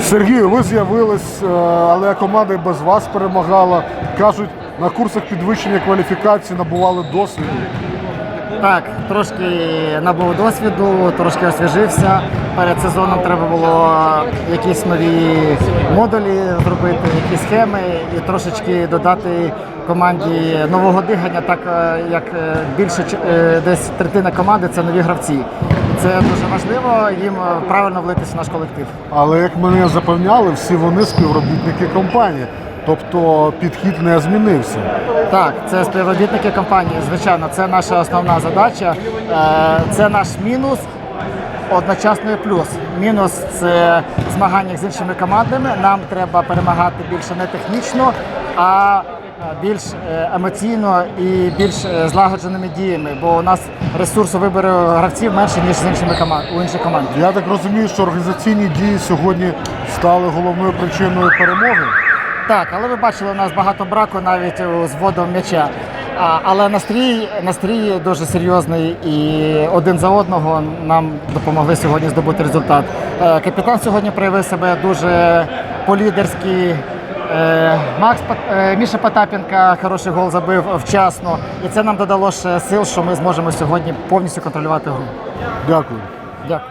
Сергію, ви з'явились, е, але команда і без вас перемагала. Кажуть, на курсах підвищення кваліфікації набували досвіду. Так, трошки набув досвіду, трошки освіжився. Перед сезоном треба було якісь нові модулі зробити, якісь схеми і трошечки додати команді нового дихання, так е, як е, більше е, десь третина команди це нові гравці. Це дуже важливо їм правильно влитися в наш колектив. Але як мене запевняли, всі вони співробітники компанії. Тобто підхід не змінився. Так, це співробітники компанії. Звичайно, це наша основна задача. Е, Це наш мінус. Одночасно і плюс. Мінус це змагання з іншими командами. Нам треба перемагати більше не технічно, а більш е, емоційно і більш е, злагодженими діями, бо у нас ресурсу вибору гравців менше ніж з іншими команд у інших команд. Я так розумію, що організаційні дії сьогодні стали головною причиною перемоги. Так, але ви бачили, у нас багато браку навіть з вводом м'яча. Але настрій, настрій дуже серйозний і один за одного нам допомогли сьогодні здобути результат. Е, Капітан сьогодні проявив себе дуже по-лідерськи. Е, Макс е, Міша Потапенка хороший гол забив вчасно, і це нам додало ще сил, що ми зможемо сьогодні повністю контролювати гру. Дякую. Дякую.